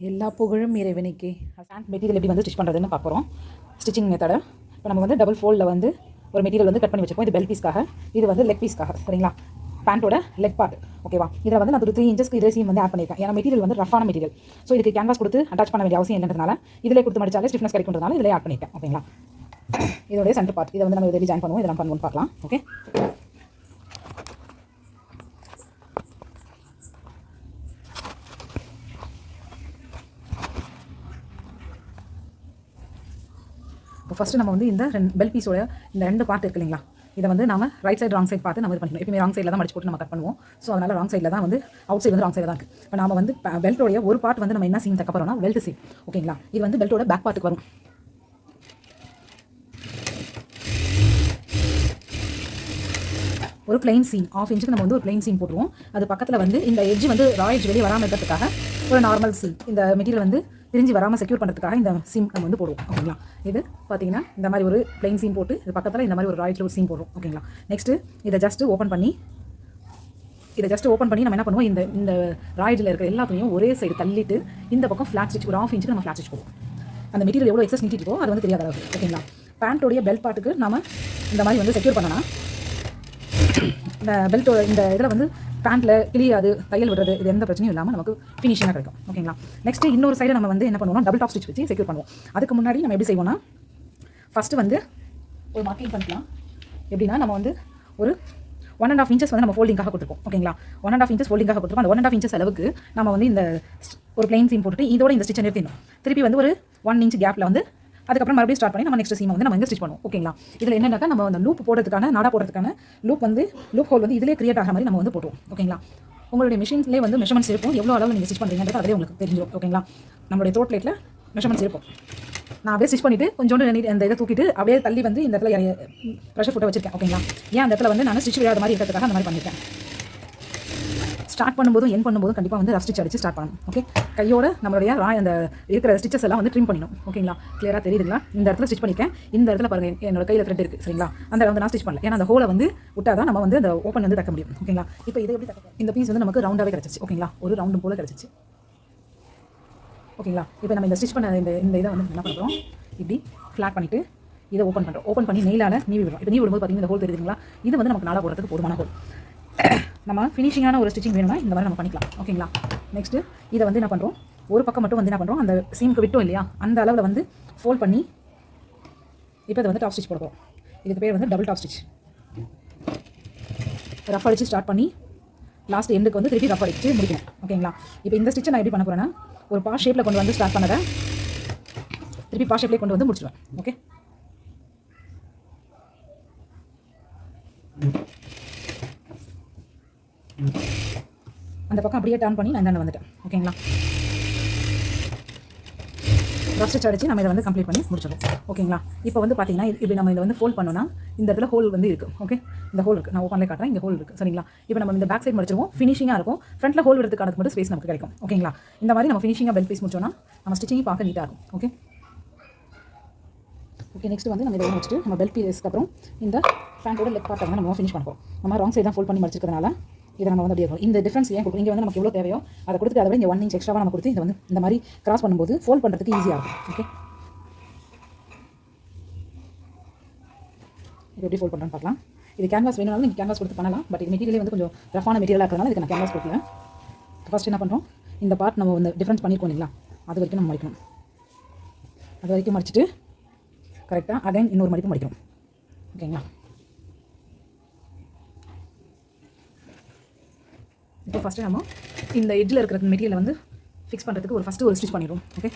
எல்லா புகழும் இறைவனுக்கே. ஹேண்ட் மெட்டீரியல் எப்படி வந்து ஸ்டிச் பண்ணுறதுன்னு பார்க்குறோம் ஸ்டிச்சிங் மெத்தடை இப்போ நம்ம வந்து டபுள் ஃபோல்டில் வந்து ஒரு மெட்டீரியல் வந்து கட் பண்ணி வச்சுருக்கோம். இது பெல் பீஸ்க்காக இது வந்து லெக் பீஸ்க்காக சரிங்களா? பேண்ட்டோட லெக் பார்ட் ஓகேவா இதில் வந்து நான் ஒரு த்ரீ இன்ச்சஸ்க்கு இதே சீம் வந்து ஆட் பண்ணியிருக்கேன் ஏன்னா மெட்டீரியல் வந்து ரஃபான மெட்டீரியல் ஸோ இதுக்கு கேன்வாஸ் கொடுத்து அட்டாச் பண்ண வேண்டிய அவசியம் இல்லைன்றதுனால இதிலே கொடுத்து மடிச்சாலே ஸ்டிஃப்னஸ் கிடைக்குன்றதுனால இதிலே ஆட் பண்ணியிருக்கேன் ஓகேங்களா இதோடைய சென்டர் பார்ட் இதை வந்து நம்ம இதில் ஜாயின் பண்ணுவோம். இதெல்லாம் பண்ணுவோம்னு பார்க்கலாம். ஓகே இப்போ ஃபஸ்ட்டு நம்ம வந்து இந்த ரெண்டு பெல் பீஸோட இந்த ரெண்டு பார்ட் இருக்கு இல்லைங்களா? இதை வந்து நம்ம ரைட் சைடு ராங் சைடு பார்த்து நம்ம இது பண்ணணும் எப்பவுமே ராங் சைடில் தான் மடிச்சு போட்டு நம்ம கட் பண்ணுவோம். ஸோ அதனால் ராங் சைடில் தான் வந்து அவுட் சைடு வந்து ராங் சைடில் தான் இருக்குது இப்போ நம்ம வந்து பெல்ட்டோடைய ஒரு பார்ட் வந்து நம்ம என்ன சீன் தக்க போகிறோம்னா வெல்ட் சீம் ஓகேங்களா இது வந்து பெல்ட்டோட பேக் பார்ட்டுக்கு வரும். ஒரு பிளைன் சீம் ஆஃப் இன்ச்சுக்கு நம்ம வந்து ஒரு பிளைன் சீம் போட்டுருவோம். அது பக்கத்தில் வந்து இந்த எட்ஜ் வந்து ரா எட்ஜ் வெளியே வராமல் இருக்கிறதுக்காக ஒரு நார்மல் சீம் இந்த மெட்டீரியல் வந்து பிரிஞ்சு வராமல் செக்யூர் பண்ணுறதுக்காக இந்த சீம் நம்ம வந்து போடுவோம். ஓகேங்களா இது பார்த்தீங்கன்னா இந்த மாதிரி ஒரு பிளைன் சீம் போட்டு இது பக்கத்தில் இந்த மாதிரி ஒரு ராயல் ஒரு சீம் போடுறோம். ஓகேங்களா நெக்ஸ்ட்டு இதை ஜஸ்ட் ஓப்பன் பண்ணி இதை ஜஸ்ட் ஓப்பன் பண்ணி நம்ம என்ன பண்ணுவோம்? இந்த இந்த ராய்டில் இருக்கிற எல்லாத்தையும் ஒரே சைடு தள்ளிட்டு இந்த பக்கம் ஃப்ளாட் ஸ்டிச் ஒரு ஆஃப் இன்ச்சுக்கு நம்ம ஃப்ளாட் ஸ்டிச் போடுவோம். அந்த மெட்டீரியல் எவ்வளோ எக்ஸஸ் நீட்டிட்டு அது வந்து தெரியாத அளவு ஓகேங்களா பேண்ட்டோடைய பெல்ட் பாட்டுக்கு நம்ம இந்த மாதிரி வந்து செக்யூர் பண்ணலாம். இந்த பெல்ட்டோட இந்த இதில் வந்து பேண்ட்டில் கிளியாது தையல் விடுறது இது எந்த பிரச்சனையும் இல்லாமல் நமக்கு ஃபினிஷிங்காக கிடைக்கும். ஓகேங்களா நெக்ஸ்ட்டு இன்னொரு சைடு நம்ம வந்து என்ன பண்ணுவோம்னா டபுள் டாப் ஸ்டிச் வச்சு செக்யூர் பண்ணுவோம். அதுக்கு முன்னாடி நம்ம எப்படி செய்வோம்னா ஃபஸ்ட்டு வந்து ஒரு மார்க்கிங் பண்ணிக்கலாம். எப்படின்னா நம்ம வந்து ஒரு ஒன் அண்ட் ஆஃப் இன்ச்சஸ் வந்து நம்ம ஃபோல்டிங்காக கொடுத்துருக்கோம். ஓகேங்களா ஒன் அண்ட் ஆஃப் இன்ச்சஸ் ஃபோல்டிங்காக கொடுத்துருக்கோம். அந்த ஒன் அண்ட் ஆஃப் இன்ச்சஸ் அளவுக்கு நம்ம வந்து இந்த ஒரு பிளைன் சீம் போட்டுட்டு இதோட இந்த ஸ்டிச்சை நிறுத்திடணும். திருப்பி வந்து ஒரு ஒன் இன்ச் கேப்பில் வந்து அதுக்கப்புறம் மறுபடியும் ஸ்டார்ட் பண்ணி நம்ம நெக்ஸ்ட் சீமை வந்து நம்ம வந்து ஸ்டிச் பண்ணுவோம். ஓகேங்களா இதில் என்னன்னாக்கா நம்ம அந்த லூப் போடுறதுக்கான நாடா போடுறதுக்கான லூப் வந்து லூப் ஹோல் வந்து இதிலே கிரியேட் ஆகிற மாதிரி நம்ம வந்து போட்டுவோம் ஓகேங்களா உங்களுடைய மிஷின்ஸ்லேயே வந்து மெஷர்மெண்ட்ஸ் இருக்கும். எவ்வளோ அளவு நீங்கள் ஸ்டிச் பண்ணுறீங்கன்றது அதிலே உங்களுக்கு தெரிஞ்சிடும் ஓகேங்களா நம்மளுடைய த்ரோட் பிளேட்டில் மெஷர்மெண்ட்ஸ் இருக்கும். நான் அப்படியே ஸ்டிச் பண்ணிவிட்டு கொஞ்சோண்டு நீட் அந்த இதை தூக்கிட்டு அப்படியே தள்ளி வந்து இந்த இடத்துல ப்ரெஷர் ஃபுட்டை வச்சிருக்கேன். ஓகேங்களா ஏன் அந்த இடத்துல வந்து நான் ஸ்டிச் விழாத மாதிரி இருக்கிறதுக்காக அந்த மாதிரி பண்ணியிருக்கேன் ஸ்டார்ட் பண்ணும்போதும் என் பண்ணும்போதும் கண்டிப்பாக வந்து ரஸ்டிச் அடிச்சு ஸ்டார்ட் பண்ணணும். ஓகே கையோட நம்மளுடைய ரா அந்த இருக்கிற ஸ்டிச்சஸ் எல்லாம் வந்து ட்ரிம் பண்ணணும் ஓகேங்களா கிளியராக தெரியுதுங்களா? இந்த இடத்துல ஸ்டிச் பண்ணிக்கேன் இந்த இடத்துல பாருங்க என்னோட கையில் த்ரெட் இருக்குது சரிங்களா? அந்த வந்து நான் ஸ்டிச் பண்ணல. ஏன்னா அந்த ஹோலை வந்து விட்டால் தான் நம்ம வந்து அந்த ஓப்பன் வந்து தக்க முடியும். ஓகேங்களா இப்போ இதை எப்படி தக்க இந்த பீஸ் வந்து நமக்கு ரவுண்டாகவே கிடச்சிச்சு ஓகேங்களா ஒரு ரவுண்டு போல கிடச்சிச்சு ஓகேங்களா இப்போ நம்ம இந்த ஸ்டிச் பண்ண இந்த இந்த இதை வந்து என்ன பண்ணுறோம் இப்படி ஃப்ளாட் பண்ணிவிட்டு இதை ஓப்பன் பண்ணுறோம் ஓப்பன் பண்ணி நெயிலால் நீவி விடுறோம். இப்போ நீ விடும்போது பார்த்தீங்கன்னா இந்த ஹோல் தெரியுதுங்களா? இது வந்து நமக்கு நாளாக போடுறதுக்கு போதுமான ஹோல் நம்ம ஃபினிஷிங்கான ஒரு ஸ்டிச்சிங் வேணும்னா இந்த மாதிரி நம்ம பண்ணிக்கலாம். ஓகேங்களா நெக்ஸ்ட்டு இதை வந்து என்ன பண்ணுறோம் ஒரு பக்கம் மட்டும் வந்து என்ன பண்ணுறோம் அந்த சீமுக்கு விட்டோம் இல்லையா? அந்த அளவில் வந்து ஃபோல்ட் பண்ணி இப்போ இதை வந்து டாப் ஸ்டிச் போட இதுக்கு பேர் வந்து டபுள் டாப் ஸ்டிச் ரஃப் அடித்து ஸ்டார்ட் பண்ணி லாஸ்ட் எண்டுக்கு வந்து திருப்பி ரஃப் அடித்து முடிக்கணும். ஓகேங்களா இப்போ இந்த ஸ்டிச்சை நான் எப்படி பண்ண போகிறேன்னா ஒரு பா ஷேப்பில் கொண்டு வந்து ஸ்டார்ட் பண்ணதை திருப்பி பா ஷேப்லேயே கொண்டு வந்து முடிச்சிடுவேன் ஓகே அந்த பக்கம் அப்படியே டர்ன் பண்ணி நான் இந்த வந்துட்டேன். ஓகேங்களா? ரஃப் ஸ்டிச் அடிச்சு நம்ம இதை வந்து கம்ப்ளீட் பண்ணி முடிச்சிடும் ஓகேங்களா? இப்போ வந்து பார்த்தீங்கன்னா இது- இப்படி நம்ம இதை வந்து ஃபோல்ட் பண்ணோம்னா இந்த இடத்துல ஹோல் வந்து இருக்குது ஓகே இந்த ஹோல் இருக்குது நான் ஓப்பனில் காட்டுறேன் இங்கே ஹோல் இருக்குது சரிங்களா? இப்போ நம்ம இந்த பேக் சைட் முடிச்சிருவோம். ஃபினிஷிங்காக இருக்கும். ஃப்ரண்ட்டில் ஹோல் எடுத்துக்கானது மட்டும் ஸ்பேஸ் நமக்கு கிடைக்கும். ஓகேங்களா? இந்த மாதிரி நம்ம ஃபினிஷிங்காக பெல்ட் பீஸ் முடிச்சோம்னா நம்ம ஸ்டிச்சிங் பார்க்க நீட்டாக இருக்கும். ஓகே ஓகே நெக்ஸ்ட் வந்து நம்ம இதை வச்சுட்டு நம்ம பெல்ட் பீஸ்க்கு அப்புறம் இந்த ஃபேண்டோட லெக் பார்ட்டை வந்து நம்ம ஃபினிஷ் பண்ணுவோம் நம்ம ராங் சைடு தான் ஃபோல்ட் பண்ணி முடிச்சிருக்கிறதுனால இதை நம்ம வந்து அப்படியே இந்த டிஃப்ரென்ஸ் ஏன் கொடுக்கும் இங்கே வந்து நமக்கு எவ்வளோ தேவையோ அதை கொடுத்துட்டு அதை விட இங்கே ஒன் இன்ச் எக்ஸ்ட்ராவாக நம்ம கொடுத்து இதை வந்து இந்த மாதிரி கிராஸ் பண்ணும்போது ஃபோல்ட் பண்ணுறதுக்கு ஈஸியாக இருக்கும். ஓகே இது எப்படி ஃபோல்ட் பண்ணுறேன்னு பார்க்கலாம். இது கேன்வாஸ் வேணும்னாலும் நீங்கள் கேன்வாஸ் கொடுத்து பண்ணலாம். பட் இது மெட்டீரியல் வந்து கொஞ்சம் ரஃபான மெட்டீரியலாக இருக்கிறதுனால இதுக்கு நான் கேன்வாஸ் கொடுக்கல. ஃபஸ்ட் என்ன பண்ணுறோம் இந்த பார்ட் நம்ம வந்து டிஃப்ரென்ஸ் பண்ணிருக்கோம் இல்லைங்களா? அது வரைக்கும் நம்ம மடிக்கணும். அது வரைக்கும் மடிச்சிட்டு கரெக்டாக அகைன் இன்னொரு மடிப்பு மடிக்கணும். ஓகேங்களா இப்போ ஃபஸ்ட்டு நம்ம இந்த எட்ஜில் இருக்கிற மெட்டீரியலை வந்து ஃபிக்ஸ் பண்ணுறதுக்கு ஒரு ஃபஸ்ட்டு ஒரு ஸ்டிச் பண்ணிடுவோம் ஓகே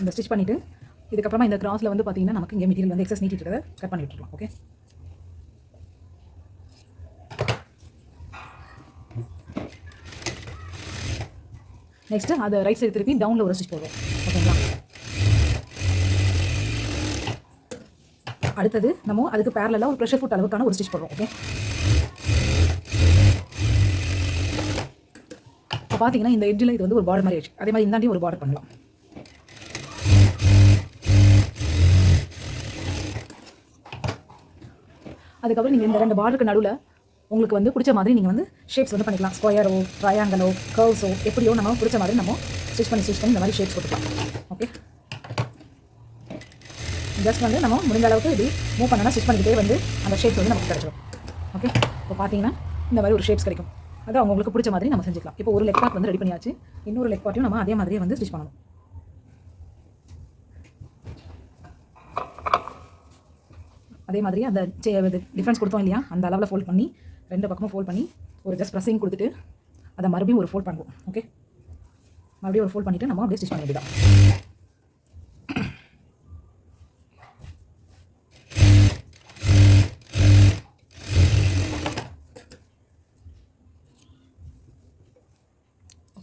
இந்த ஸ்டிச் பண்ணிவிட்டு இதுக்கப்புறமா இந்த கிராஸில் வந்து பார்த்தீங்கன்னா நமக்கு இங்கே மெட்டீரியல் வந்து எக்ஸஸ் நீட்டிட்டு இருக்கிறத கட் பண்ணி விட்டுருலாம் ஓகே நெக்ஸ்ட்டு அதை ரைட் சைடு திருப்பி டவுனில் ஒரு ஸ்டிச் போடுவோம் ஓகேங்களா அடுத்தது நம்ம அதுக்கு பேரலாக ஒரு ப்ரெஷர் ஃபுட் அளவுக்கான ஒரு ஸ்டிச் போடுறோம் ஓகே இப்போ பார்த்தீங்கன்னா இந்த எட்ஜில் இது வந்து ஒரு பார்டர் மாதிரி ஆயிடுச்சு. அதே மாதிரி இந்தாண்டி ஒரு பார்டர் பண்ணலாம். அதுக்கப்புறம் நீங்கள் இந்த ரெண்டு பார்டருக்கு நடுவில் உங்களுக்கு வந்து பிடிச்ச மாதிரி நீங்கள் வந்து ஷேப்ஸ் வந்து பண்ணிக்கலாம். ஸ்கொயரோ ட்ரையாங்கலோ கர்வ்ஸோ எப்படியோ நம்ம பிடிச்ச மாதிரி நம்ம ஸ்டிச் பண்ணி ஸ்டிச் பண்ணி இந்த மாதிரி ஷேப்ஸ் போட்டுக்கலாம் ஓகே ஜஸ்ட் வந்து நம்ம முடிஞ்ச அளவுக்கு இப்படி மூவ் பண்ணனா ஸ்டிச் பண்ணிக்கிட்டே வந்து அந்த ஷேப்ஸ் வந்து நமக்கு கிடைச்சிடும் ஓகே இப்போ பார்த்தீங்கன்னா இந்த மாதிரி ஒரு ஷேப்ஸ் கிடைக்கும். அது அவங்களுக்கு பிடிச்ச மாதிரி நம்ம செஞ்சுக்கலாம். இப்போ ஒரு லெக் பார்ட் வந்து ரெடி பண்ணியாச்சு. இன்னொரு லெக் பார்ட்டையும் நம்ம அதே மாதிரியே வந்து ஸ்டிச் பண்ணணும். அதே மாதிரி அந்த டிஃப்ரென்ஸ் கொடுத்தோம் இல்லையா? அந்த அளவில் ஃபோல்ட் பண்ணி ரெண்டு பக்கமும் ஃபோல்ட் பண்ணி ஒரு ஜஸ்ட் ப்ரெஸ்ஸிங் கொடுத்துட்டு அதை மறுபடியும் ஒரு ஃபோல்ட் பண்ணுவோம். ஓகே மறுபடியும் ஒரு ஃபோல்ட் பண்ணிவிட்டு நம்ம அப்படியே ஸ்டிச் பண்ண வேண்டியதான்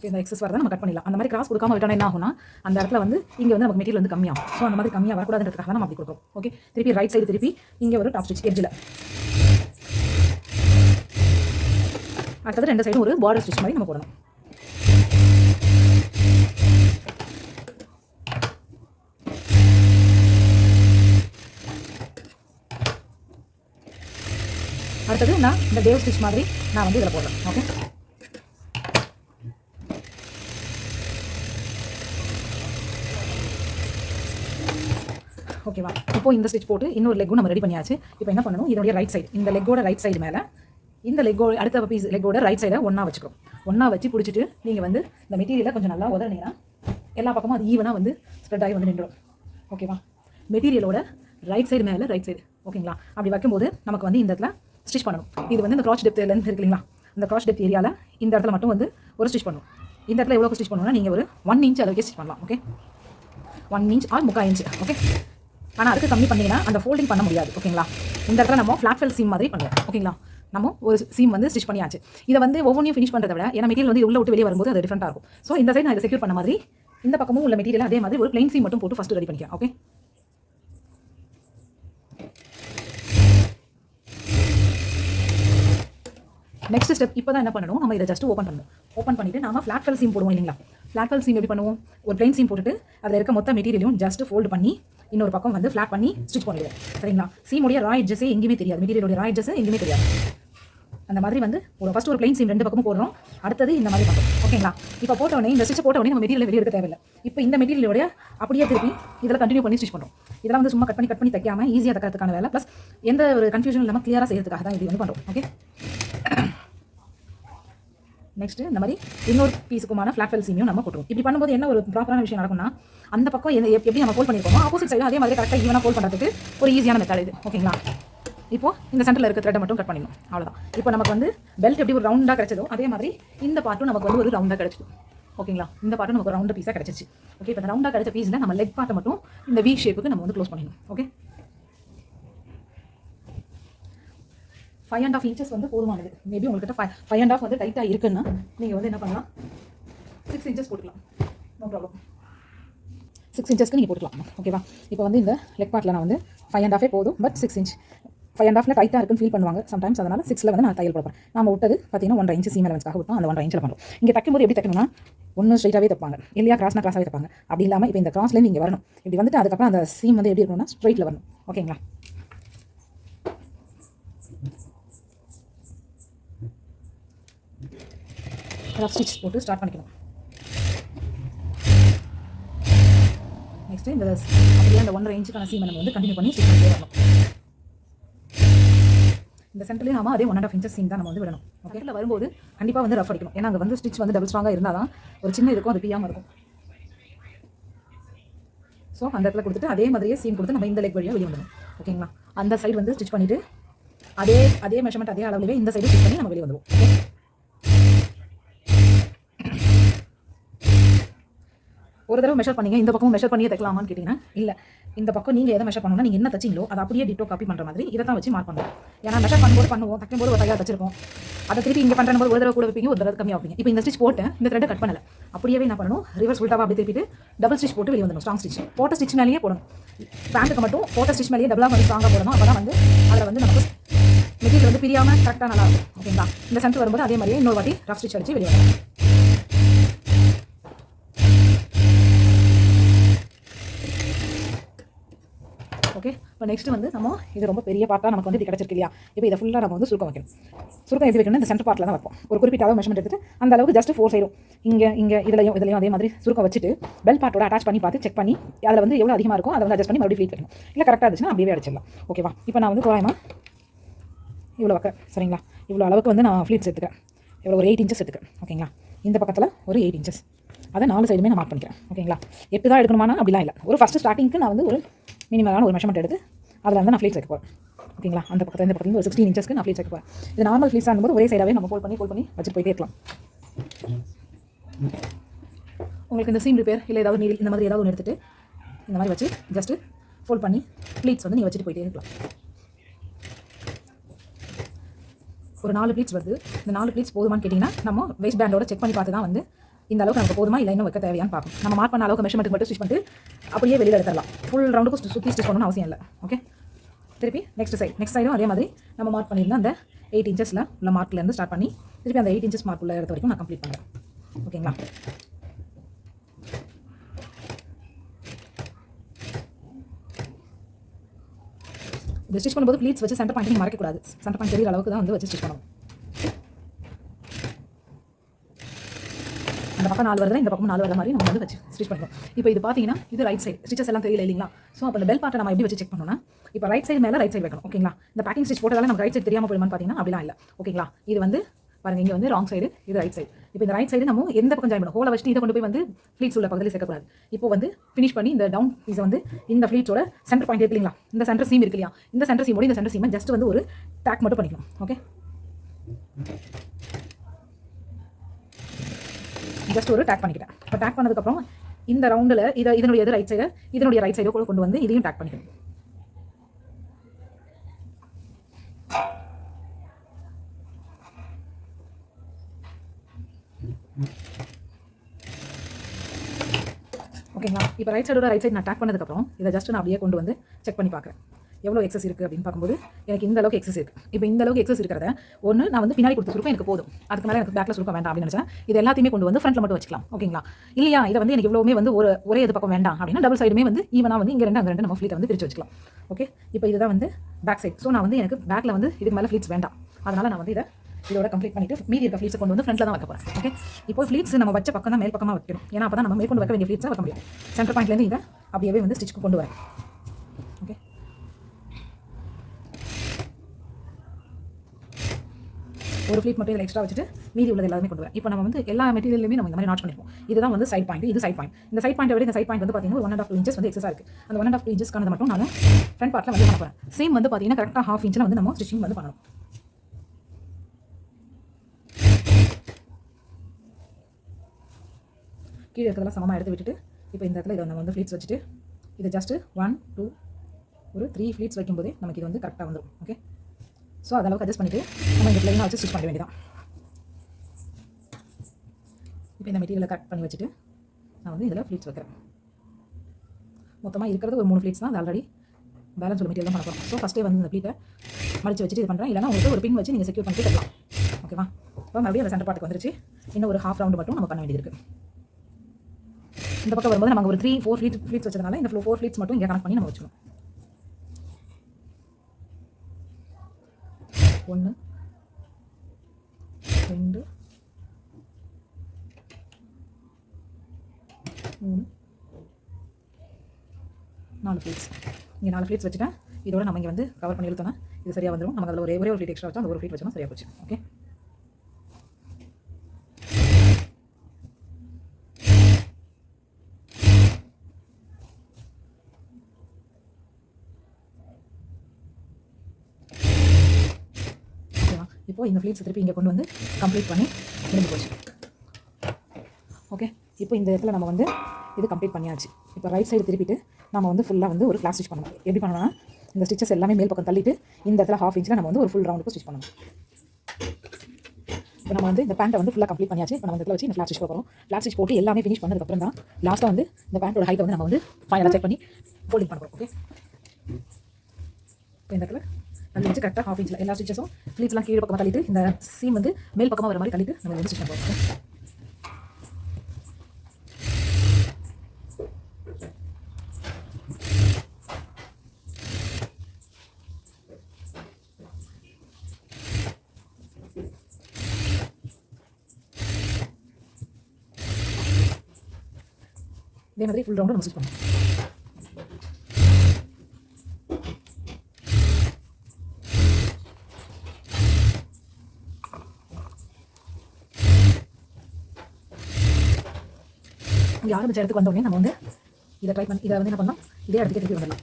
இந்த எக்ஸஸ் வரதை நம்ம கட் பண்ணிடலாம். அந்த மாதிரி கிராஸ் கொடுக்காம விட்டோம்னா என்ன ஆகும்னா அந்த இடத்துல வந்து இங்கே வந்து நமக்கு மெட்டீரியல் வந்து கம்மியாகும். ஸோ அந்த மாதிரி கம்மியாக வரக்கூடாதுன்றதுக்காக தான் நம்ம அப்படி கொடுக்குறோம். ஓகே திருப்பி ரைட் சைடு திருப்பி இங்கே ஒரு டாப் ஸ்டிச் எட்ஜில் அடுத்தது ரெண்டு சைடும் ஒரு பார்டர் ஸ்டிச் மாதிரி நம்ம போடணும். அடுத்தது நான் இந்த டேவ் ஸ்டிச் மாதிரி நான் வந்து இதில் போடுறேன் ஓகே ஓகேவா? இப்போ இந்த ஸ்டிச் போட்டு இன்னொரு லெக்கும் நம்ம ரெடி பண்ணியாச்சு. இப்போ என்ன பண்ணணும்? இதோடைய ரைட் சைடு இந்த லெக்கோட ரைட் சைடு மேலே இந்த லெக்கோ அடுத்த பீஸ் லெக்கோட ரைட் சைடை ஒன்றா வச்சுக்கோ ஒன்றா வச்சு பிடிச்சிட்டு நீங்கள் வந்து இந்த மெட்டீரியலை கொஞ்சம் நல்லா உதறினீங்கன்னா எல்லா பக்கமும் அது ஈவனாக வந்து ஸ்ப்ரெட் ஆகி வந்து நின்றுடும். ஓகேவா? மெட்டீரியலோட ரைட் சைடு மேலே ரைட் சைடு ஓகேங்களா? அப்படி வைக்கும்போது நமக்கு வந்து இந்த இடத்துல ஸ்டிச் பண்ணணும். இது வந்து இந்த கிராச் டெப்த் லென்த் இருக்கு இல்லைங்களா? இந்த கிராச் டெப்த் ஏரியாவில் இந்த இடத்துல மட்டும் வந்து ஒரு ஸ்டிச் பண்ணணும். இந்த இடத்துல எவ்வளோ ஸ்டிச் பண்ணணும்னா நீங்கள் ஒரு ஒன் இன்ச் அளவுக்கு ஸ்டிச் பண்ணலாம் ஓகே ஒன் இன்ச் ஆர் முக்கால் இன்ச் ஓகே ஆனால் அதுக்கு கம்மி பண்ணிங்கன்னா அந்த ஃபோல்டிங் பண்ண முடியாது ஓகேங்களா இந்த இடத்துல நம்ம ஃப்ளாட் ஃபெல் சீம் மாதிரி பண்ணுவோம் ஓகேங்களா நம்ம ஒரு சீம் வந்து ஸ்டிச் பண்ணியாச்சு. இதை வந்து ஒவ்வொன்றையும் ஃபினிஷ் பண்ணுறத விட ஏன்னா மெட்டீரியல் வந்து உள்ள விட்டு வெளியே வரும்போது அது டிஃப்ரெண்ட்டாக இருக்கும். ஸோ இந்த சைடு நான் இதை செக்யூர் பண்ண மாதிரி இந்த பக்கமும் உள்ள மெட்டீரியல் அதே மாதிரி ஒரு பிளைன் சீம் மட்டும் போட்டு ஃபஸ்ட்டு ரெடி பண்ணிக்கலாம் ஓகே நெக்ஸ்ட் ஸ்டெப் இப்போ தான் என்ன பண்ணணும்? நம்ம இதை ஜஸ்ட் ஓப்பன் பண்ணணும். ஓப்பன் பண்ணிட்டு நாம ஃப்ளாட் ஃபெல் சீம் போடுவோம் இல்லைங்களா? ஃப்ளாட் ஃபெல் சீம் எப்படி பண்ணுவோம்? ஒரு பிளைன் சீம் போட்டுட்டு அதில் இருக்க மொத்த மெட்டீரியலையும் ஜஸ்ட் ஃபோல்டு பண்ணி இன்னொரு பக்கம் வந்து ஃப்ளாட் பண்ணி ஸ்டிச் பண்ணிடுவேன். சரிங்களா? சீமுடைய ரா எட்ஜஸே எங்கேயுமே தெரியாது. மெட்டீரியலுடைய ரா எட்ஜஸ் எங்கேயுமே தெரியாது. அந்த மாதிரி வந்து ஒரு ஃபஸ்ட் ஒரு பிளைன் சீம் ரெண்டு பக்கமும் போடுறோம். அடுத்தது இந்த மாதிரி பண்ணுறோம் ஓகேங்களா? இப்போ போட்ட உடனே இந்த ஸ்டிச் போட்ட உடனே நம்ம மெட்டீரியல் வெளியே எடுக்க தேவையில்லை. இப்போ இந்த மெட்டீரியலோட அப்படியே திருப்பி இதில் கண்டினியூ பண்ணி ஸ்டிச் பண்ணுறோம் இதெல்லாம் வந்து சும்மா கட் பண்ணி கட் பண்ணி தைக்காம ஈஸியாக தைக்கிறதுக்கான வேலை. ப்ளஸ் எந்த ஒரு கன்ஃபியூஷன் இல்லாமல் கிளியராக செய்யறதுக்காக தான் இது வந்து பண்ணுறோம் ஓகே நெக்ஸ்ட்டு இந்த மாதிரி இன்னொரு பீஸுக்குமான ஃப்ளாட் ஃபெல் சீமையும் நம்ம போட்டுருவோம். இப்படி பண்ணும்போது என்ன ஒரு ப்ராப்பரான விஷயம் நடக்கும்னா அந்த பக்கம் எந்த எப்படி நம்ம ஃபோல் பண்ணிருக்கோமோ ஆப்போசிட் சைடு அதே மாதிரி கரெக்டாக ஈவனாக ஃபோல் பண்ணுறதுக்கு ஒரு ஈஸியான மெத்தட் இது. ஓகேங்களா இப்போ இந்த சென்டரில் இருக்க த்ரெட்டை மட்டும் கட் பண்ணிடணும். அவ்வளோதான் இப்போ நமக்கு வந்து பெல்ட் எப்படி ஒரு ரவுண்டாக கிடைச்சதோ அதே மாதிரி இந்த பார்ட்டும் நமக்கு வந்து ஒரு ரவுண்டாக கிடைச்சிது. ஓகேங்களா இந்த பார்ட்டும் நமக்கு ஒரு ரவுண்ட் பீஸாக கிடச்சிச்சு ஓகே இப்போ இந்த ரவுண்டாக கிடைச்ச பீஸில் நம்ம லெக் பார்ட்டை மட்டும் இந்த வி ஷேப்புக்கு நம்ம வந்து க்ளோஸ் பண்ணிடணும். Okay five and half inches வந்து போதுமானது. மேபி உங்கள்கிட்ட ஃபைவ் ஃபைவ் அண்ட் ஆஃப் வந்து டைட்டாக இருக்குன்னா நீங்கள் வந்து என்ன பண்ணலாம்? சிக்ஸ் இன்ச்சஸ் போட்டுக்கலாம். நோ ப்ராப்ளம் சிக்ஸ் இன்ச்சஸ்க்கு நீங்கள் போட்டுக்கலாம். ஓகேவா இப்போ வந்து இந்த லெக் பார்ட்டில் நான் வந்து ஃபைவ் அண்ட் ஆஃபே போதும் but six inch five and ஆஃப்ல டைட்டாக இருக்குன்னு ஃபீல் பண்ணுவாங்க. சம்டைம்ஸ் அதனால் சிக்ஸில் வந்து நான் தையல் போடுறேன் நம்ம விட்டது பார்த்தீங்கன்னா ஒன்றரை இன்ச்சு சீம் எலவன்ஸ்க்காக விட்டோம். அந்த ஒன்றரை இன்ச்சில் பண்ணுறோம் இங்கே தைக்கும்போது எப்படி தைக்கணும்னா ஒன்று ஸ்ட்ரைட்டாகவே தைப்பாங்க. இல்லையா? கிராஸ்னா கிராஸாகவே தைப்பாங்க. அப்படி இல்லாமல் இப்போ இந்த கிராஸ்லேருந்து இங்கே வரணும். இப்படி வந்துட்டு அதுக்கப்புறம் அந்த சீம் வந்து எப்படி இருக்கணும்னா ஸ்ட்ரைட்டில் வரணும். ஓகேங்களா ரஃப் ஸ்டிச் போட்டு ஸ்டார்ட் பண்ணிக்கணும். நெக்ஸ்ட் இந்த அப்படியே அந்த ஒன்றரை இன்ச்சுக்கான சீமை நம்ம வந்து கண்டினியூ பண்ணி ஸ்டிச் பண்ணிட்டே வரணும். இந்த சென்டர்லேயும் நாம அதே one and half inches seam தான் நம்ம வந்து விடணும். ஓகே வரும்போது கண்டிப்பாக வந்து ரஃப் அடிக்கணும். ஏன்னா அங்கே வந்து ஸ்டிச் வந்து டபுள் ஸ்ட்ராங்காக இருந்தால் தான் ஒரு சின்ன இருக்கும் அது பியாமல் இருக்கும். ஸோ அந்த இடத்துல கொடுத்துட்டு அதே மாதிரியே சீம் கொடுத்து நம்ம இந்த லெக் வழியாக வெளியே வந்துடும் ஓகேங்களா அந்த சைடு வந்து ஸ்டிச் பண்ணிவிட்டு அதே அதே மெஷர்மெண்ட் அதே அளவுலேயே இந்த சைடு ஸ்டிச் பண்ணி நம்ம வெளியே வந்துடுவோம். ஓகே ஒரு தடவை மெஷர் பண்ணீங்க இந்த பக்கம் மெஷர் பண்ணியே தைக்கலாமான்னு கேட்டிங்கன்னா இல்லை. இந்த பக்கம் நீங்கள் எதை மெஷர் பண்ணணும் நீங்கள் என்ன தச்சிங்களோ அதை அப்படியே டிட்டோ காப்பி பண்ணுற மாதிரி இதை தான் வச்சு மார்க் பண்ணுவோம் ஏன்னா மெஷர் பண்ணும்போது பண்ணுவோம் தைக்கும்போது ஒரு தையாக தச்சிருப்போம் அதை திருப்பி இங்கே பண்ணுற போது ஒரு தடவை கூட வைப்பீங்க ஒரு தடவை கம்மியாக வைப்பீங்க. இப்போ இந்த ஸ்டிச் போட்டு இந்த த்ரெட்டை கட் பண்ணல. அப்படியே என்ன பண்ணணும்? ரிவர்ஸ் உல்ட்டாவா அப்படி திருப்பிட்டு டபுள் ஸ்டிச் போட்டு வெளியே வந்துடும் ஸ்ட்ராங் ஸ்டிச் போட்ட ஸ்டிச் மேலேயே போடணும். பேண்ட்டுக்கு மட்டும் போட்ட ஸ்டிச் மேலேயே டபுளாக வந்து ஸ்ட்ராங்காக போடணும். அப்போ தான் வந்து அதில் வந்து நமக்கு மெட்டீரியல் வந்து பிரியாமல் கரெக்டாக நல்லாயிருக்கும் ஓகேங்களா இந்த சென்டர் வரும்போது அதே மாதிரியே இன்னொரு வாட்டி ரஃப் ஸ்டிச் அடிச்சு வெளியே வரும் ஓகே இப்போ நெக்ஸ்ட் வந்து நம்ம இது ரொம்ப பெரிய பார்ட்டாக நமக்கு வந்து இது கிடச்சிருக்கு இல்லையா? இப்போ இதை ஃபுல்லாக நம்ம வந்து சுருக்கம் வைக்கணும். சுருக்கம் எப்படி வைக்கணும் இந்த சென்டர் பார்ட்டில் தான் வைப்போம். ஒரு குறிப்பிட்ட அளவு மெஷர்மெண்ட் எடுத்துட்டு அந்த அளவுக்கு ஜஸ்ட் ஃபோர் சைடும் இங்கே இங்கே இதுலையும் இதுலையும் அதே மாதிரி சுருக்கம் வச்சுட்டு பெல் பார்ட்டோட அட்டாச் பண்ணி பார்த்து செக் பண்ணி அதில் வந்து எவ்வளோ அதிகமாக இருக்கும் அதை வந்து அட்ஜஸ்ட் பண்ணி மறுபடியும் ஃபீட் வைக்கணும் இல்லை கரெக்டாக இருந்துச்சுன்னா அப்படியே அடிச்சிடலாம். ஓகேவா இப்போ நான் வந்து தோராயமாக இவ்வளோ வைக்கிறேன் சரிங்களா? இவ்வளோ அளவுக்கு வந்து நான் ஃப்ளீட்ஸ் எடுத்துக்கிறேன். இவ்வளோ ஒரு எயிட் இன்ச்சஸ் எடுத்துக்கிறேன். ஓகேங்களா இந்த பக்கத்தில் ஒரு எயிட் இன்ச்சஸ் அதை நாலு சைடுமே நான் மார்க் பண்ணிக்கிறேன். ஓகேங்களா எட்டு தான் எடுக்கணுமானா? அப்படிலாம் இல்லை. ஒரு ஃபஸ்ட்டு ஸ்டார்டிங்க்கு நான் வந்து ஒரு மினிமலான ஒரு மெஷர்மெண்ட் எடுத்து அதில் வந்து நான் ஃப்ளீட்ஸ் வைக்க போகிறேன் ஓகேங்களா அந்த பக்கத்தில் இந்த பக்கத்தில் ஒரு சிக்ஸ்டீன் இன்ச்சஸ்க்கு நான் ஃப்ளீட்ஸ் வைக்க போகிறேன் இது நார்மல் ஃப்ளீட்ஸ் ஆகும்போது ஒரே சைடாகவே நம்ம ஃபோல்ட் பண்ணி ஃபோல்ட் பண்ணி வச்சுட்டு போயிட்டே இருக்கலாம். உங்களுக்கு இந்த சீம் ரிப்பேர் இல்லை ஏதாவது நீல் இந்த மாதிரி ஏதாவது ஒன்று எடுத்துகிட்டு இந்த மாதிரி வச்சு ஜஸ்ட்டு ஃபோல்ட் பண்ணி ப்ளீட்ஸ் வந்து நீங்கள் வச்சுட்டு போயிட்டே இருக்கலாம். ஒரு நாலு ப்ளீட்ஸ் வருது. இந்த நாலு ப்ளீட்ஸ் போதுமான்னு கேட்டிங்கன்னா நம்ம வேஸ்ட் பேண்டோட செக் பண்ணி பார்த்து தான் வந்து இந்த அளவுக்கு நமக்கு போதுமா இல்லை இன்னும் வைக்க தேவையான்னு பார்க்கும் நம்ம மார்க் பண்ண அளவுக்கு மெஷர்மெண்ட்டுக்கு மட்டும் ஸ்டிச் பண்ணிட்டு அப்படியே வெளியில் எடுத்துடலாம். ஃபுல் ரவுண்டுக்கு சுற்றி ஸ்டிச் பண்ணணும்னு அவசியம் இல்லை. ஓகே திருப்பி நெக்ஸ்ட் சைடு நெக்ஸ்ட் சைடும் அதே மாதிரி நம்ம மார்க் பண்ணியிருந்தோம் அந்த எயிட் இன்ச்சஸில் உள்ள மார்க்லேருந்து ஸ்டார்ட் பண்ணி திருப்பி அந்த எயிட் இன்ச்சஸ் மார்க் உள்ள இடத்து வரைக்கும் நான் கம்ப்ளீட் பண்ணுறேன் ஓகேங்களா இது ஸ்டிச் பண்ணும்போது ப்ளீட்ஸ் வச்சு சென்டர் பாயிண்ட் மறக்கக்கூடாது. சென்டர் பாயிண்ட் தெரியிற அளவுக்கு தான் வந்து வச்சு ஸ்டிச் பண்ணணும். இந்த பக்கம் நாலு வருது இந்த பக்கம் நாலு வர மாதிரி நம்ம வந்து வச்சு ஸ்டிச் பண்ணுவோம். இப்போ இது பார்த்தீங்கன்னா இது ரைட் சைடு ஸ்டிச்சஸ் எல்லாம் தெரியல இல்லைங்களா? ஸோ அப்போ அந்த பெல் பார்ட்டை நம்ம எப்படி வச்சு செக் பண்ணோம்னா இப்போ ரைட் சைடு மேலே ரைட் சைடு வைக்கணும் ஓகேங்களா இந்த பேக்கிங் ஸ்டிச் போட்டதால நமக்கு ரைட் சைடு தெரியாமல் போயிடுமான்னு பார்த்தீங்கன்னா அப்படிலாம் இல்லை ஓகேங்களா இது வந்து பாருங்க இங்கே வந்து ராங் சைடு இது ரைட் சைடு இப்போ இந்த ரைட் சைடு நம்ம எந்த பக்கம் ஜாயின் பண்ணும்? ஹோலை வச்சு இதை கொண்டு போய் வந்து ஃப்ளீட்ஸ் உள்ள பக்கத்தில் சேர்க்கக்கூடாது. இப்போ வந்து ஃபினிஷ் பண்ணி இந்த டவுன் பீஸை வந்து இந்த ஃப்ளீட்ஸோட சென்டர் பாயிண்ட் இருக்குங்களா இல்லைங்களா? இந்த சென்டர் சீம் இருக்கு இல்லையா? இந்த சென்டர் சீமோட இந்த சென்டர் சீமை ஜஸ்ட் வந்து ஒரு டேக் மட்டும் பண்ணிக்கணும் ஓகே ஜஸ்ட் ஒரு டேக் பண்ணிக்கிட்டேன். இப்போ டேக் பண்ணதுக்கப்புறம் இந்த ரவுண்டில் இதை இதனுடைய எது ரைட் சைடு இதனுடைய ரைட் சைடு கூட கொண்டு வந்து இதையும் டேக் பண்ணிக்கணும். ஓகேங்களா இப்போ ரைட் சைடோட ரைட் சைடு நான் டேக் பண்ணதுக்கப்புறம் இதை ஜஸ்ட் நான் அப்படியே கொண்டு வந்து செக் பண்ணி பார்க்குறேன். எவ்வளோ எக்ஸஸ் இருக்குது அப்படின்னு பார்க்கும்போது எனக்கு இந்த அளவுக்கு எக்ஸஸ் இருக்குது இப்போ இந்த அளவுக்கு எக்ஸஸ் இருக்கிறத ஒன்று நான் வந்து பின்னாடி கொடுத்து சுருக்கம் எனக்கு போதும். அதுக்கு மேலே எனக்கு பேக்கில் சுருக்கம் வேண்டாம் அப்படின்னு நினச்சேன் இது எல்லாத்தையுமே கொண்டு வந்து ஃப்ரண்ட்டில் மட்டும் வச்சுக்கலாம் ஓகேங்களா இல்லையா? இதை வந்து எனக்கு எவ்வளோமே வந்து ஒரு ஒரே இது பக்கம் வேண்டாம் அப்படின்னா டபுள் சைடுமே வந்து ஈவனாக வந்து இங்கே ரெண்டு அங்கே ரெண்டு நம்ம ஃப்ளீட்டை வந்து பிரித்து வச்சுக்கலாம் ஓகே இப்போ இதுதான் வந்து பேக் சைட் ஸோ நான் வந்து எனக்கு பேக்கில் வந்து இதுக்கு மேலே ஃப்ளீட்ஸ் வேண்டாம். அதனால் நான் வந்து இதை இதோட கம்ப்ளீட் பண்ணிட்டு மீதி இருக்க ஃப்ளீட்ஸை கொண்டு வந்து ஃப்ரண்ட்ல தான் வைக்க போகிறேன் ஓகே இப்போ ஃப்ளீட்ஸ் நம்ம வச்ச பக்கம் தான் மேல் பக்கமாக வைக்கணும். ஏன்னா அப்போ தான் நம்ம மேற்கொண்டு வைக்க வேண்டிய ஃப்ளீட்ஸை வைக்க முடியும். சென்டர் பாயிண்ட்லேருந்து இதை அப்படியே வந்து ஸ்டிச்சுக்கு கொண்டு வரேன் ஓகே ஒரு ஃப்ளீட் மட்டும் இதில் எக்ஸ்ட்ரா வச்சுட்டு மீதி உள்ளது எல்லாமே கொண்டு வரேன் இப்போ நம்ம வந்து எல்லா மெட்டீரியலுமே நம்ம இந்த மாதிரி நாட் பண்ணிப்போம் இதுதான் வந்து சைட் பாயிண்ட் இது சைட் பாயிண்ட் இந்த சைட் பாயிண்ட் விட இந்த சைட் பாயிண்ட் வந்து பார்த்தீங்கன்னா ஒன் அண்ட் ஆஃப் இன்ச்சஸ் வந்து எக்ஸஸாக இருக்குது அந்த ஒன் அண்ட் ஆஃப் இன்ச்சஸ்க்கானது மட்டும் நான் ஃப்ரண்ட் பார்ட்டில் வந்து பண்ண போகிறேன் சேம் வந்து பார்த்தீங்கன்னா கரெக்டாக ஹாஃப் இன்ச்சில் வந்து நம்ம ஸ்டிச்சிங் வந்து பண்ணணும். கீழே இருக்கிறதெல்லாம் சமமாக எடுத்து விட்டுட்டு இப்போ இந்த இடத்துல இதை நம்ம வந்து ஃப்ளீட்ஸ் வச்சுட்டு இதை ஜஸ்ட்டு ஒன் டூ ஒரு த்ரீ ஃப்ளீட்ஸ் வைக்கும்போதே நமக்கு இது வந்து கரெக்டாக வந்துடும் ஓகே ஸோ அதளவுக்கு அட்ஜஸ்ட் பண்ணிவிட்டு நம்ம இந்த பிள்ளைங்க வச்சு ஸ்டிச் பண்ண வேண்டியதான் இப்போ இந்த மெட்டீரியலை கட் பண்ணி வச்சுட்டு நான் வந்து இதில் ஃப்ளீட்ஸ் வைக்கிறேன். மொத்தமாக இருக்கிறது ஒரு மூணு ஃப்ளீட்ஸ் தான். அது ஆல்ரெடி பேலன்ஸ் ஒரு மெட்டீரியல் தான் பண்ண போகிறோம் ஸோ ஃபஸ்ட்டே வந்து இந்த ப்ளீட்டை மடிச்சு வச்சுட்டு இது பண்ணுறேன் இல்லைனா உங்களுக்கு ஒரு பின் வச்சு நீங்கள் செக்யூர் பண்ணிட்டு கட்டலாம். ஓகேவா இப்போ மறுபடியும் அந்த சென்டர் பாட்டுக்கு வந்துருச்சு. இன்னும் ஒரு ஹாஃப் ரவுண்டு மட்டும் நம்ம பண்ண வேண்டியது இருக்குது இந்த பக்கம் வரும்போது நம்ம ஒரு த்ரீ ஃபோர் ஃப்ளீட் ஃப்ளீட்ஸ் வச்சதுனால இந்த ஃபோர் ஃப்ளீட்ஸ் மட்டும் இங்கே கனெக்ட் பண்ணி நம்ம வச்சுக்கணும். ஒன்று ரெண்டு. மூணு. நாலு ஃப்ளீட்ஸ் இங்கே நாலு ஃப்ளீட்ஸ் வச்சுட்டேன். இதோட நம்ம இங்கே வந்து கவர் பண்ணி எழுத்தோன்னா இது சரியாக வந்துடும் நமக்கு அதில் ஒரே ஒரே ஒரு ஃப்ளீட் எக்ஸ்ட்ரா வச்சா அந்த ஒரு ஃப்ளீட் வச்சோம்னா சரியாக போச்சு. ஓகே ஓகேவா இந்த ஃப்ளீட்ஸ் திருப்பி இங்கே கொண்டு வந்து கம்ப்ளீட் பண்ணி முடிஞ்சு போச்சு. ஓகே இப்போ இந்த இடத்துல நம்ம வந்து இது கம்ப்ளீட் பண்ணியாச்சு. இப்போ ரைட் சைடு திருப்பிட்டு நம்ம வந்து ஃபுல்லாக வந்து ஒரு கிளாஸ் ஸ்டிச் பண்ணணும். எப்படி பண்ணணும்னா இந்த ஸ்டிச்சஸ் எல்லாமே மேல் பக்கம் தள்ளிட்டு இந்த இடத்துல ஹாஃப் இன்ச்சில் நம்ம வந்து ஒரு ஃபுல் ரவுண்டுக்கு ஸ்டிச் பண்ணணும். இப்போ நம்ம வந்து இந்த பேண்ட்டை வந்து ஃபுல்லாக கம்ப்ளீட் பண்ணியாச்சு. இப்போ நம்ம இந்த இடத்துல வச்சு இந்த ஃப்ளாட் ஸ்டிச் போகிறோம் ஃப்ளாட் ஸ்டிச் போட்டு எல்லாமே ஃபினிஷ் பண்ணதுக்கப்புறம் தான் லாஸ்ட்டாக வந்து இந்த பேண்ட்டோட ஹைட்டை வந்து நம்ம வந்து ஃபைனலாக செக் பண்ணி ஃபோல்டிங் பண்ணுறோம் ஓகே இப்போ இந்த இடத்துல தள்ளி வச்சு கரெக்டாக ஹாஃப் இன்ச்சில் எல்லா ஸ்டிச்சஸும் ஃப்ளீட்ஸ்லாம் கீழே பக்கமாக தள்ளிட்டு இந்த சீம் வந்து மேல் பக்கமாக வர மாதிரி தள்ளிட்டு நம்ம வந்து ஸ்டிச் போகிறோம் இதே மாதிரி ஃபுல் ரவுண்டு நம்ம ஸ்டிச் பண்ணுவோம் இங்கே ஆரம்பிச்ச இடத்துக்கு வந்தோடனே நம்ம வந்து இதை ட்ரை பண்ணி இதை வந்து என்ன பண்ணலாம்? இதே இடத்துக்கு திருப்பி வந்துடலாம்.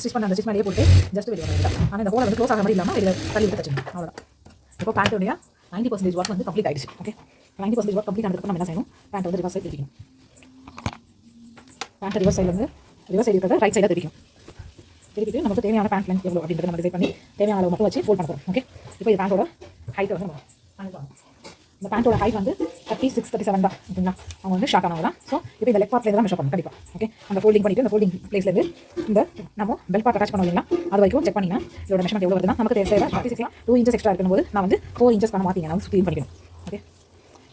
ஸ்டிச் பண்ண அந்த ஸ்டிச் மேலேயே போட்டு ஜஸ்ட் வெளியே வரலாம் ஆனால் இந்த ஹோலை வந்து க்ளோஸ் ஆக மாதிரி இல்லாமல் வெளியில் தள்ளி விட்டு தச்சுக்கணும் அவ்வளோதான் இப்போ பேண்ட்டோடைய நைன்டி பர்சன்டேஜ் ஒர்க் வந்து கம்ப்ளீட் ஆயிடுச்சு. Okay ninety percentage work complete ஆனதுக்கு நம்ம என்ன செய்யணும்? பேண்ட் வந்து ரிவர்ஸ் சைடு திருப்பிக்கணும். பேண்ட் ரிவர்ஸ் சைடு வந்து ரிவர்ஸ் சைடு இருக்கிறத ரைட் சைடாக திருப்பிக்கும் திருப்பிட்டு நமக்கு தேவையான பேண்ட் லென்த் எவ்வளோ அப்படின்றத நம்ம டிசைட் பண்ணி தேவையான அளவு மட்டும் வச்சு ஃபோல்ட் பண்ண போகிறோம் ஓகே இப்போ இது பேண்ட்டோட ஹைட்டை வந்து நம்ம இந்த பேண்ட்டோட ஹைட் வந்து தேர்ட்டி சிக்ஸ் தேர்ட்டி செவன் தான் ஓகேங்களா அவங்க வந்து ஷார்ட் ஆனவங்க தான். ஸோ இப்போ இந்த லெக் பார்ட்லேருந்து தான் மெஷர் பண்ணணும் கண்டிப்பாக ஓகே அந்த ஃபோல்டிங் பண்ணிட்டு அந்த ஃபோல்டிங் பிளேஸ்லேருந்து இந்த நம்ம பெல் பார்ட் அட்டாச் பண்ணோம் இல்லைங்களா? அது வரைக்கும் செக் பண்ணிங்கன்னா இதோட மெஷர்மெண்ட் எவ்வளோ வருதுன்னா நமக்கு தேவை தேர்ட்டி சிக்ஸ்லாம் டூ இன்ச்சஸ் எக்ஸ்ட்ரா இருக்கும்போது நான் வந்து ஃபோர் இன்ச்சஸ் பண்ண மாற்றிங்க நான் வந்து பண்ணிக்கணும். ஓகே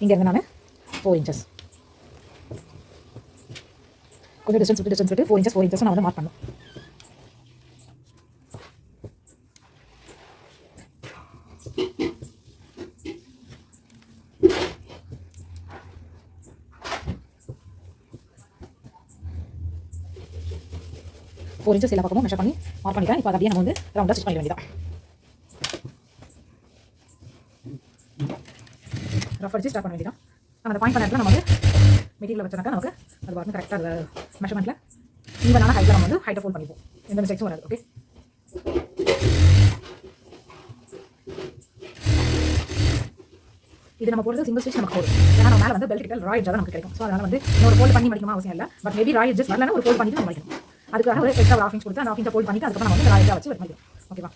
இங்கே இருந்து நான் ஃபோர் இன்ச்சஸ் கொஞ்சம் டிஸ்டன்ஸ் விட்டு டிஸ்டன்ஸ் விட்டு ஃபோர் இன்ச்சஸ் ஃபோர் இன்ச்சஸ் நான் வந்து மார்க் பண்ணணும். ஃபோர் இன்ச்சஸ் எல்லா பக்கமும் மெஷர் பண்ணி மார்க் பண்ணிக்கலாம் இப்போ அதை அப்படியே நம்ம வந்து ரவுண்டாக ஸ்டிச் பண்ணிக்க வேண்டியதான் ரஃப் அடிச்சு ஸ்டார்ட் பண்ண வேண்டியதான் நம்ம அந்த பாயிண்ட் பண்ண இடத்துல நம்ம வந்து மெட்டீரியல் வச்சோம்னாக்கா நமக்கு அது வரணும் கரெக்டாக மெஷர்மெண்ட்டில் ஈவனான ஹைட்டில் நம்ம வந்து ஹைட்டை ஃபோல் பண்ணிப்போம். எந்த மிஸ்டேக்ஸும் வராது ஓகே இது நம்ம போடுறது சிங்கிள் ஸ்டிச் நமக்கு போடும் ஏன்னா நம்ம மேலே வந்து பெல்ட் கிட்ட ராய் தான் நமக்கு கிடைக்கும். ஸோ அதனால வந்து இன்னொரு ஃபோல்ட் பண்ணி மடிக்கணும் அவசியம் இல்லை. பட் மேபி ராய் ஜஸ்ட் வரலன்னா ஒரு ஃபோல்ட் பண்ணி நம்ம மடிக்கணும். அதுக்காக ஒரு எக்ஸ்ட்ரா ஒரு ஆஃப் கொடுத்து அந்த ஆஃப் ஃபோல்ட் பண்ணிட்டு அதுக்கப்புறம் நம்ம வந்து ராய் வச்சு வெட் மடிக்கணும் ஓகேவா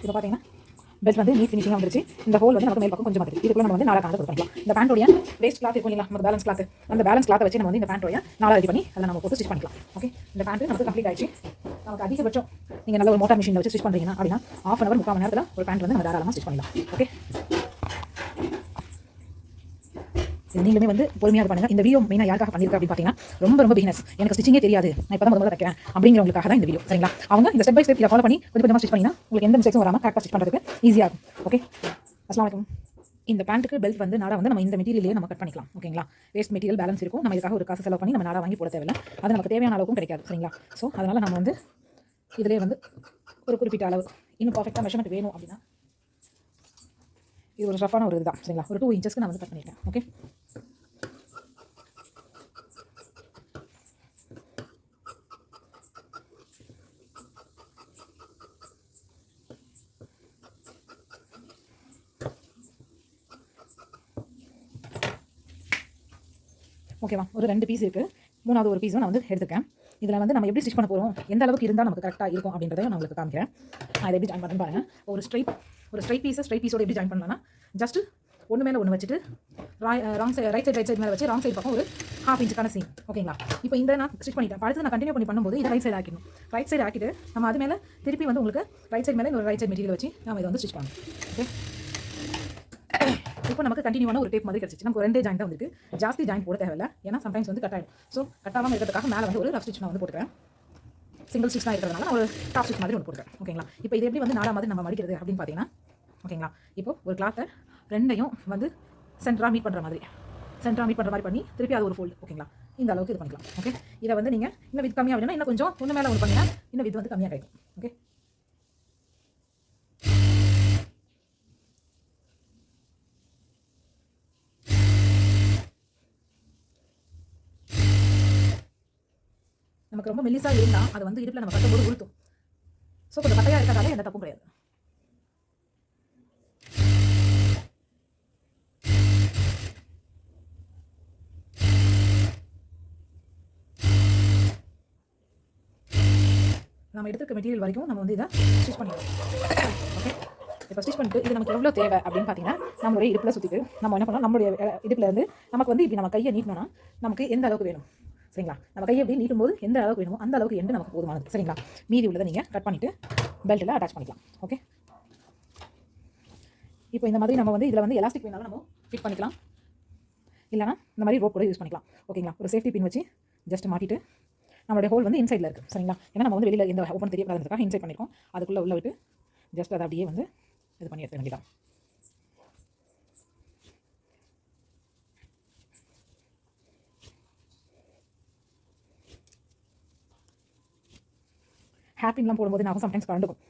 இப்போ பார்த்தீங்கன்னா பெல்ட் வந்து நீட் ஃபினிஷிங் வந்துருச்சு. இந்த ஹோல் வந்து நமக்கு மேல் பக்கம் கொஞ்சம் மாதிரி இதுக்குள்ள நம்ம வந்து நாலா காலத்தை கொடுக்கலாம் இந்த பேண்டோடைய வேஸ்ட் கிளாத் இருக்கும் இல்லைங்களா? நமக்கு பேலன்ஸ் கிளாத் அந்த பேலன்ஸ் கிளாத்தை வச்சு நம்ம வந்து இந்த பேண்டோடைய நாலா ரெடி பண்ணி அதை நம்ம போட்டு ஸ்டிச் பண்ணிக்கலாம். ஓகே இந்த பேண்ட் நமக்கு கம்ப்ளீட் ஆயிடுச்சு. நமக்கு அதிகபட்சம் நீங்கள் நல்ல ஒரு மோட்டார் மிஷினில் வச்சு ஸ்டிச் பண்ணுறீங்கன்னா அப்படின்னா ஆஃப் அன் அவர் முக்கால் மணி நேரத்தில் ஒரு பேண்ட் வந்து நம்ம தாராளமாக ஸ்டிச் பண்ணலாம் ஓகே நீங்களுமே வந்து பொறுமையாக பண்ணுங்க. இந்த வீடியோ மெயினாக யாருக்காக பண்ணியிருக்கா அப்படின்னு பார்த்தீங்கன்னா ரொம்ப ரொம்ப பிகினஸ் எனக்கு ஸ்டிச்சிங்கே தெரியாது. நான் இப்போ தான் முதல்ல தைக்கிறேன் அப்படிங்கிறவங்களுக்காக தான் இந்த வீடியோ சரிங்களா? அவங்க இந்த ஸ்டெப் பை ஸ்டெப் இதை ஃபாலோ பண்ணி கொஞ்சம் கொஞ்சமாக ஸ்டிச் பண்ணிங்கன்னா உங்களுக்கு எந்த மிஸ்டேக்ஸும் வராமல் கரெக்டாக ஸ்டிச் பண்ணுறதுக்கு ஈஸியாக இருக்கும். ஓகே அஸ்லாம் வலைக்கம் இந்த பேண்ட்டுக்கு பெல்ட் வந்து நாடா வந்து நம்ம இந்த மெட்டீரியலே நம்ம கட் பண்ணிக்கலாம். ஓகேங்களா வேஸ்ட் மெட்டீரியல் பேலன்ஸ் இருக்கும். நம்ம இதுக்காக ஒரு காசு செலவு பண்ணி நம்ம நாடா வாங்கி போட தேவையில்லை. அது நமக்கு தேவையான அளவுக்கும் கிடைக்காது. சரிங்களா? ஸோ அதனால் நம்ம வந்து இதிலே வந்து ஒரு குறிப்பிட்ட அளவு இன்னும் பர்ஃபெக்டாக மெஷர்மெண்ட் வேணும் அப்படின்னா இது ஒரு ரஃபான ஒரு இதுதான். சரிங்களா? ஒரு டூ இன்ச்சஸ்க்கு நான் வந்து கட் பண்ணிட்டேன். ஓகே ஓகேவா ஒரு ரெண்டு பீஸ் இருக்குது மூணாவது ஒரு பீஸும் நான் வந்து எடுத்துக்கேன். இதில் வந்து நம்ம எப்படி ஸ்டிச் பண்ண போகிறோம் எந்த அளவுக்கு இருந்தால் நமக்கு கரெக்டாக இருக்கும் அப்படின்றதையும் நான் உங்களுக்கு காமிக்கிறேன். நான் இதை எப்படி ஜாயின் பண்ணுறேன் பாருங்கள் ஒரு ஸ்ட்ரைட் ஒரு ஸ்ட்ரைட் பீஸை ஸ்ட்ரைட் பீஸோட எப்படி ஜாயின் பண்ணலாம்னா ஜஸ்ட் ஒன்று மேலே ஒன்று வச்சுட்டு wrong side right side right side மேலே வச்சு ராங் சைடு பக்கம் ஒரு ஹாஃப் இன்ச்சுக்கான சீன் ஓகேங்களா இப்போ இந்த நான் ஸ்டிச் பண்ணிட்டேன். அடுத்து நான் கண்டினியூ பண்ணி பண்ணும்போது இதை ரைட் சைடு ஆக்கிடணும். ரைட் சைடு ஆக்கிட்டு நம்ம அது மேலே திருப்பி வந்து உங்களுக்கு ரைட் சைடு மேலே ஒரு ரைட் சைடு மெட்டீரியல் வச்சு நம்ம இதை வந்து ஸ்டிச் பண்ணணும் ஓகே இப்போ நமக்கு கண்டினியூவான ஒரு டேப் மாதிரி கிடச்சிச்சு. நமக்கு ரெண்டே ஜாயின் தான் வந்துருக்கு. ஜாஸ்தி ஜாயின் போட தேவையில்லை. ஏன்னா சம்டைம்ஸ் வந்து கட் ஆகிடும் ஸோ கட்டாமல் இருக்கிறதுக்காக மேலே வந்து ஒரு ரஃப் ஸ்டிச் நான் வந்து போட்டுக்கிறேன். சிங்கிள் ஸ்டிச் தான் இருக்கிறதுனால நான் ஒரு டாப் ஸ்டிச் மாதிரி ஒன்று போட்டுக்கிறேன். ஓகேங்களா இப்போ இது எப்படி வந்து நாலா மாதிரி நம்ம மடிக்கிறது அப்படின்னு பார்த்தீங்கன்னா ஓகேங்களா இப்போ ஒரு கிளாத்தை ரெண்டையும் வந்து சென்டராக மீட் பண்ணுற மாதிரி சென்டராக மீட் பண்ணுற மாதிரி பண்ணி திருப்பி அது ஒரு ஃபோல்டு ஓகேங்களா இந்த அளவுக்கு இது பண்ணிக்கலாம் ஓகே இதை வந்து நீங்கள் இன்னும் வித் கம்மியாக அப்படின்னா இன்னும் கொஞ்சம் ஒன்று மேலே ஒன்று பண்ணிங்கன்னா இன்னும் வித் வந்து கம்மியாக கிடைக்கும் ஓகே நமக்கு ரொம்ப மெல்லிசாக இருந்தால் அது வந்து இடுப்பில் நம்ம கட்டும்போது உளுத்தும். ஸோ கொஞ்சம் பட்டையாக இருக்கிறதால எந்த தப்பும் கிடையாது. நம்ம எடுத்துருக்க மெட்டீரியல் வரைக்கும் நம்ம வந்து இதை ஸ்டிச் பண்ணிடுவோம் ஓகே இப்போ ஸ்டிச் பண்ணிட்டு இது நமக்கு எவ்வளோ தேவை அப்படின்னு பார்த்தீங்கன்னா நம்மளுடைய இடுப்பில் சுற்றிட்டு நம்ம என்ன பண்ணலாம்? நம்மளுடைய இடுப்பில் இருந்து நமக்கு வந்து இப்படி நம்ம கையை நீட்டணும்னா நமக்கு எந்த அளவுக்கு வேணும்? சரிங்களா? நம்ம கையை எப்படி நீட்டும் போது எந்த அளவுக்கு வேணுமோ அந்த அளவுக்கு எண்டு நமக்கு போதுமானது. சரிங்களா? மீதி உள்ளதை நீங்கள் கட் பண்ணிவிட்டு பெல்ட்டில் அட்டாச் பண்ணிக்கலாம். ஓகே இப்போ இந்த மாதிரி நம்ம வந்து இதில் வந்து எலாஸ்டிக் வேணாலும் நம்ம ஃபிட் பண்ணிக்கலாம். இல்லைனா இந்த மாதிரி ரோப் கூட யூஸ் பண்ணிக்கலாம். ஓகேங்களா ஒரு சேஃப்டி பின் வச்சு ஜஸ்ட் மாட்டிட்டு நம்மளுடைய ஹோல் வந்து இன்சைடில் இருக்குது சரிங்களா? ஏன்னா நம்ம வந்து வெளியில் எந்த ஓப்பன் தெரியக்கூடாதுக்காக இன்சைட் பண்ணியிருக்கோம் அதுக்குள்ளே உள்ள விட்டு ஜஸ்ட் அதை அப்படியே வந்து இது பண்ணி எடுத்துக்க வேண்டியதான் ஹேப்பிங்லாம் போடும்போது நான் சம்டைம்ஸ் கலந்துக்கும்.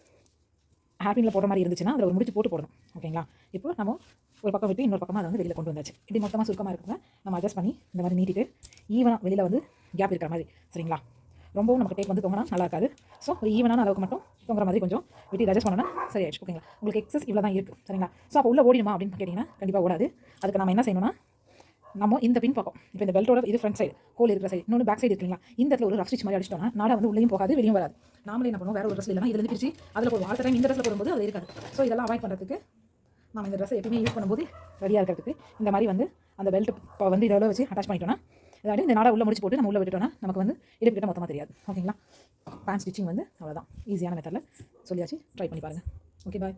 ஹேப்பிங்கில் போடுற மாதிரி இருந்துச்சுன்னா அதில் ஒரு முடிச்சு போட்டு போடணும். ஓகேங்களா இப்போ நம்ம ஒரு பக்கம் விட்டு இன்னொரு பக்கமாக அதை வந்து வெளியில் கொண்டு வந்தாச்சு. இப்படி மொத்தமாக சுருக்கமாக இருக்கிறத நம்ம அட்ஜஸ்ட் பண்ணி இந்த மாதிரி நீட்டிட்டு ஈவனாக வெளியில் வந்து கேப் இருக்கிற மாதிரி. சரிங்களா? ரொம்பவும் நமக்கு டேக் வந்து தொங்கினா நல்லா இருக்காது. ஸோ ஒரு ஈவனான அளவுக்கு மட்டும் தொங்குற மாதிரி கொஞ்சம் வெட்டி அட்ஜஸ்ட் பண்ணோன்னா சரியாயிடுச்சு. ஓகேங்களா உங்களுக்கு எக்ஸஸ் இவ்வளோ தான் இருக்குது சரிங்களா? ஸோ அப்போ உள்ளே ஓடிடுமா அப்படின்னு கேட்டிங்கன்னா கண்டிப்பாக ஓடாது. அதுக்கு நம்ம என்ன செய்யணும்னா நம்ம இந்த பின் பக்கம். இப்போ இந்த பெல்ட்டோட இது ஃப்ரண்ட் சைடு ஹோல் இருக்கிற சைடு இன்னொன்று பேக் சைடு இருக்குங்களா? இந்த இடத்துல ஒரு ரஃப் ஸ்டிச் மாதிரி அடிச்சிட்டோம்னா நாடா வந்து உள்ளேயும் போகாது வெளியும் வராது. நாமளே என்ன பண்ணுவோம்? வேற ஒரு ட்ரெஸ் இல்லைனா இதில் பிரிச்சு அதில் போடுவோம் அடுத்த டைம் இந்த ட்ரெஸ்ல போடும்போது அது இருக்காது. ஸோ இதெல்லாம் அவாய்ட் பண்ணுறதுக்கு நம்ம இந்த ட்ரெஸ்ஸை எப்பயுமே யூஸ் பண்ணும்போது ரெடியாக இருக்கிறதுக்கு இந்த மாதிரி வந்து அந்த பெல்ட் வந்து இதோட வச்சு அட்டாச் பண்ணிட்டோம்னா அதாவது இந்த நாடா உள்ள முடிச்சு போட்டு நம்ம உள்ள விட்டுட்டோம்னா நமக்கு வந்து இடுப்பு மொத்தமாக தெரியாது. ஓகேங்களா பேண்ட் ஸ்டிச்சிங் வந்து அவ்வளோதான் ஈஸியான மெத்தடில் சொல்லியாச்சு. ட்ரை பண்ணி பாருங்கள் ஓகே பாய்